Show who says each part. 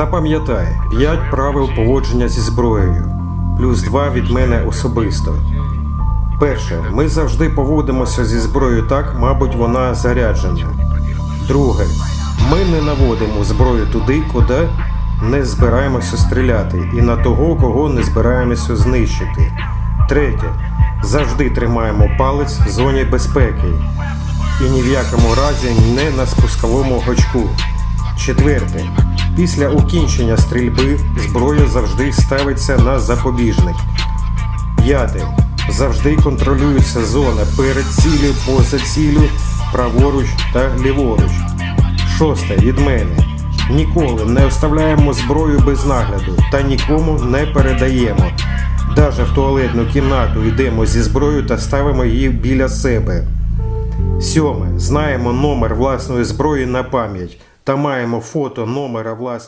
Speaker 1: Запам'ятай 5 правил поводження зі зброєю, плюс 2 від мене особисто. Перше, ми завжди поводимося зі зброєю так, мабуть, вона заряджена. Друге, ми не наводимо зброю туди, куди не збираємося стріляти, і на того, кого не збираємося знищити. Третє, завжди тримаємо палець в зоні безпеки і ні в якому разі не на спусковому гачку. Четверте, після окінчення стрільби зброя завжди ставиться на запобіжник. П'яте. Завжди контролюється зона перед ціллю, поза ціллю, праворуч та ліворуч. Шосте від мене. Ніколи не оставляємо зброю без нагляду та нікому не передаємо. Даже в туалетну кімнату йдемо зі зброєю та ставимо її біля себе. Сьоме. Знаємо номер власної зброї на пам'ять та маємо фото номера власної